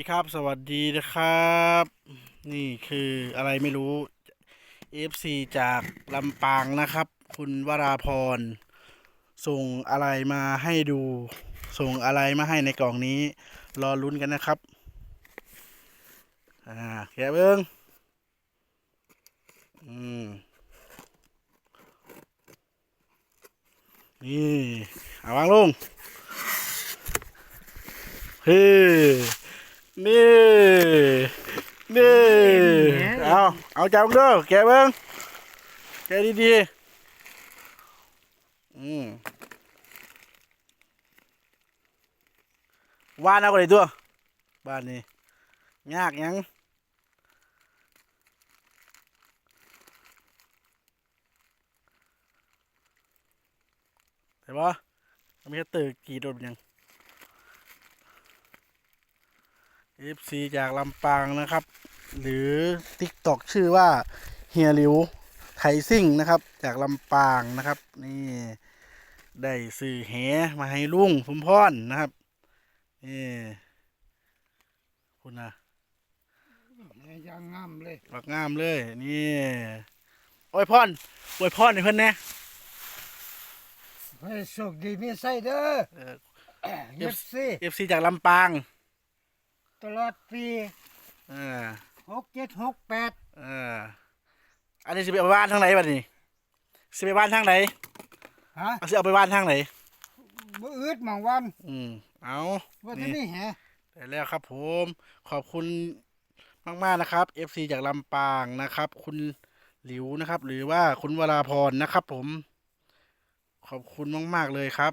ดีครับ สวัสดีนะครับ นี่คืออะไรไม่รู้ FC จากลำปางนะครับ คุณวราพร ส่งอะไรมาให้ดู ส่งอะไรมาให้ในกล่องนี้ รอลุ้นกันนะครับ อ่าแกเบิ้งอืม นี่ เอาวางลงเฮ้ นี่ นี่ เอา เอาจับเด้อแกเบิ้งแกดีๆอืมว่านเอาอะไรตัว บ้านนี้ยากยังเห็นปะม่ใช่ตึกกี่โดดยัง FC จากลำปางนะครับ หรือ TikTok ชื่อว่าเฮียหลิวไทซิ่งนะครับ จากลำปางนะครับ นี่ได้ซื้อแหมาให้ลุงสมพรนะครับนี่คุณนะยังงามเลยบักงามเลยนี่โอ้ยพรโอ้ยพรให้เพื่อนแหน่ให้โชคดีมีไส้เด้อเออเย็บสิ FC จากลำปาง ตลอดปีเออหกเจ็ดหกแปดเออ อันนี้สิไปเอาไปบ้านทางไหนบัดนี้สิไปบ้านทางไหนฮะเอาสิเอาไปบ้านทางไหนบ่อืดหมองวันอืมเอา ว่าจะนี่นี่แฮะได้แล้วครับผมขอบคุณมากๆนะครับ FC จากลำปางนะครับ คุณหลิวนะครับ หรือว่าคุณวราพรนะครับผม ขอบคุณมาก ๆ เลยครับ